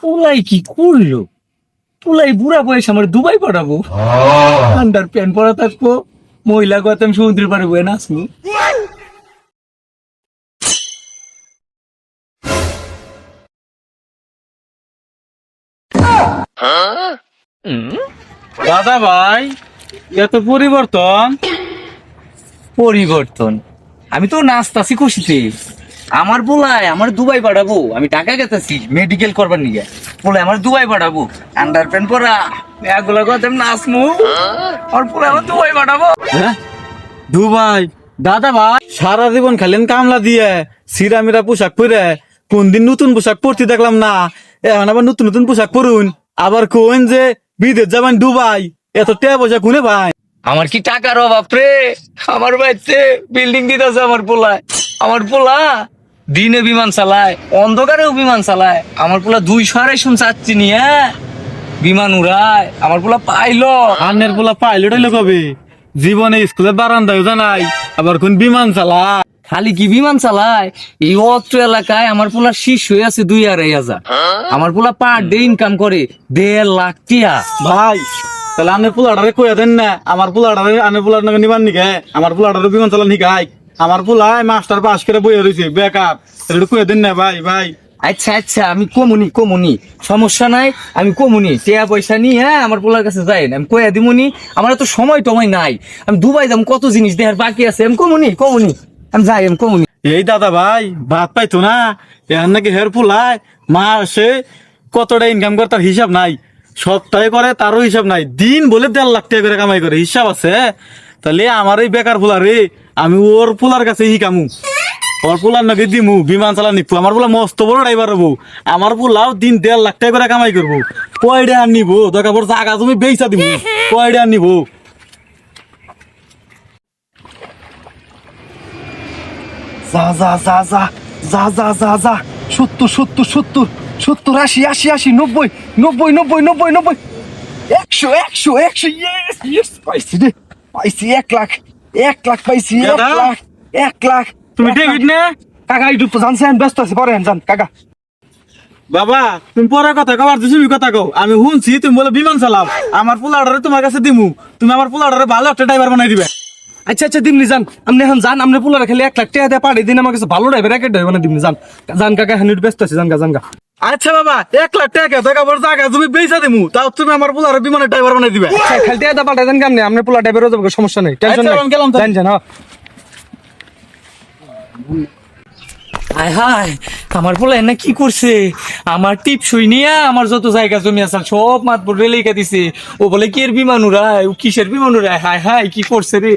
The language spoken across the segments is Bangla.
পোলাই কি করল? পোলাই বুড়া বয়স আমার দুবাই পাঠাবো। আন্ডার প্যান্ট পরা থাকব মহিলা গতাম সমুদ্রের পারে বয়ে নাচবো দাদা ভাই এত পরিবর্তন। পরিবর্তন। আমি তো নাচতাছি খুশিতে। আমার বলায় আমার দুবাই পাঠাবো। আমি টাকা গেতেছি মেডিকেল করবার নিয়ে বলে আমার দুবাই পাঠাবো। আন্ডার প্যান্ট পরা এগুলো কথা নাচমু। আর বলে আমার দুবাই পাঠাবো। হ্যাঁ? দুবাই? দাদা ভাই সারা জীবন খাইলেন কামলা দিয়ে সিরা মিরা পোশাক পরে। কোন দিন নতুন পোশাক পরতে দেখলাম না এখন আবার নতুন নতুন পোশাক পরুন। আবার কোন যে বিদেশ যাবেন দুবাই এত টেয়া পয়সা কোনে ভাই? আমার কি টাকার অভাব রে? আমার বাড়িতে বিল্ডিং দিতেছে আমার পোলায়। আমার পোলা দিনে বিমান চালায় অন্ধকারেও বিমান চালায়। আমার পোলা দুইশো আড়াইশো চাচ্ছি নিয়ে বিমান উড়ায় আমার পোলা পাইলো আন্নের পোলা পাইলট হইলে কবে? জীবনে স্কুলের বারান্দায় জানাই আবার কোন বিমান চালা খালি কি বিমান চালায়? এই অত্র এলাকায় আমার পোলা শীর্ষ হয়ে আছে দুই আড়াই হাজার। আমার পোলা পার ডে ইনকাম করে দেড় লাখ টিয়া। ভাই তাহলে আন্নের পোলাটারে কইয়া দেন না আমার পোলাটারে আন্নের পোলার নাকি নিবান নিকে আমার পোলাটারে বিমান চালা নিকাই আমার পোলায় মাস্টার পাস করে বইয়া রয়েছে বেকার। তাহলে কইয়া দেন না ভাই ভাই। আচ্ছা আচ্ছা আমি কমুনি কমুনি। সমস্যা নাই আমি কমুনি। টিয়া পয়সা নিয়ে হ্যাঁ আমার পোলার কাছে যাই। আমি কয়া দিমুনি আমার তো সময় টময় নাই। আমি দুবাই যাম কত জিনিস দেহার বাকি আছে? আমি কমুনি কমুনি। আমি যাই আমি কমুনি। এই দাদা ভাই ভাত পাইতো না? এখন নাকি হের ফুলায় মাসে কতটা ইনকাম করে তার হিসাব নাই? সপ্তাহে করে তারও হিসাব নাই। দিন বলে দেড় লাখ টাকা করে কামাই করে হিসাব আছে? তাহলে আমার এই বেকার ফুলা রে আমি ওর ফুলার কাছে হিকামু ওর ফুলার নাকি দিমু, বিমান চালা নিপু আমার ফুলা মস্ত বড় ড্রাইভার হব। আমার ফুলাও দিন দেড় লাখ টাকা করে কামাই করব। কয়ডা আর নিবো দরকার পড়ছে জাগা তুমি বেচা দিব কয়ডা আর নিবো যা যা যা যা যা যা যা যা। সত্তর সত্তর সত্তর সত্তর, আশি আশি আশি, নব্বই নব্বই নব্বই নব্বই নব্বই। একশো একশো একশো ইয়েস ইয়েস পাইছি রে। পাইছি এক লাখ। এক লাখ পাইছি এক লাখ এক লাখ। তুমি। ডেভিড না? কাকা একটু জানছি আমি ব্যস্ত আছি পরে যান কাকা। বাবা তুমি পরে কথা কও আর তুমি কথা কও। আমি শুনছি তুমি বলে বিমান চালাও। আমার পোলাডারে তোমার কাছে দিমু। তুমি আমার পোলাডারে ভালো একটা ড্রাইভার বানাই দিবে। আচ্ছা আচ্ছা দিমনি যান আপনি এখন যান আপনি পুলার খালি এক লাখ টাকা দিয়ে পাঠিয়ে দিন আমার কাছে ভালো ড্রাইভার এক ড্রাইভার দিমনি যান যান কাকা এখন ব্যস্ত আছি জান গা জান গা। আচ্ছা বাবা এক লাখ টাকা পর জায়গা তুমি বেচা দিমু। তাও তুমি আমার পোলারে বিমানের ড্রাইভার বানাই দিবে। আচ্ছা, খালি টাকা পাঠিয়ে দেন কেমনি? আপনি পুলার ড্রাইভারও যাব সমস্যা নেই। টেনশন। যান যান হ্যাঁ হায় আমার পোলা এনে কি করছে? আমার টিপ শুই নিয়ে আমার যত জায়গা জমি আছে সব মাত বলে লেখা দিছে। ও বলে কি এর বিমান উড়ায়? ও কিসের বিমান উড়ায়? হায় হায় কি করছে রে?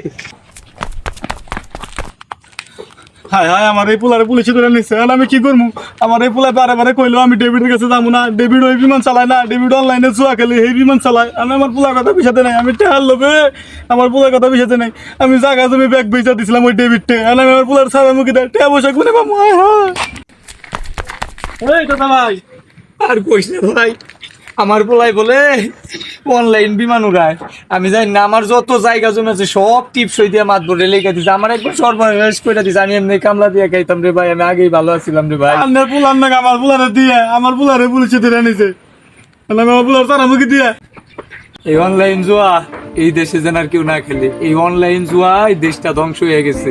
হায় হায়, আমার এই পোলারে পুলিশে ধরে নিচ্ছে আর আমি কি করব আমার এই পোলা বারে বারে কইলো, আমি ডেভিডের কাছে যাব না। ডেভিড ওই বিমান চালায় না। ডেভিড অনলাইনে জুয়া খেলে, এই বিমান চালায়। আমি আমার পোলার কথা পিছাতে নাই। আমি টেহার লোভে আমার পোলার কথা পিছাতে নাই। আমি জায়গা জমি ব্যাগ বেচা দিছিলাম ওই ডেভিডটে আর আমি আমার পোলার সারা মুখে দেয়। টেহা বসে কোনে পাবো? হায় হায়। ভাই। আর কইস না ভাই। আমার পোলাই বলে অনলাইন বিমান উড়ায়। আমি জানি না আমার যত জায়গা জমি আছে সব টিপ সই দিয়ে মাত বলে লেখা দিছে। আমার একবার সর্বনাশ করে দিছে আমি এমনি কামলা দিয়ে খাইতাম রে ভাই আমি আগেই ভালো আছিলাম রে ভাই। আপনার পোলার নাকি আমার পোলারে দিয়ে আমার পোলারে পুলিশে ধরে নিছে। আমার পোলার সারা মুখে দিয়ে। এই অনলাইন জুয়া এই দেশে যেন আর কেউ না খেলে। এই অনলাইন জুয়া এই দেশটা ধ্বংস হয়ে গেছে।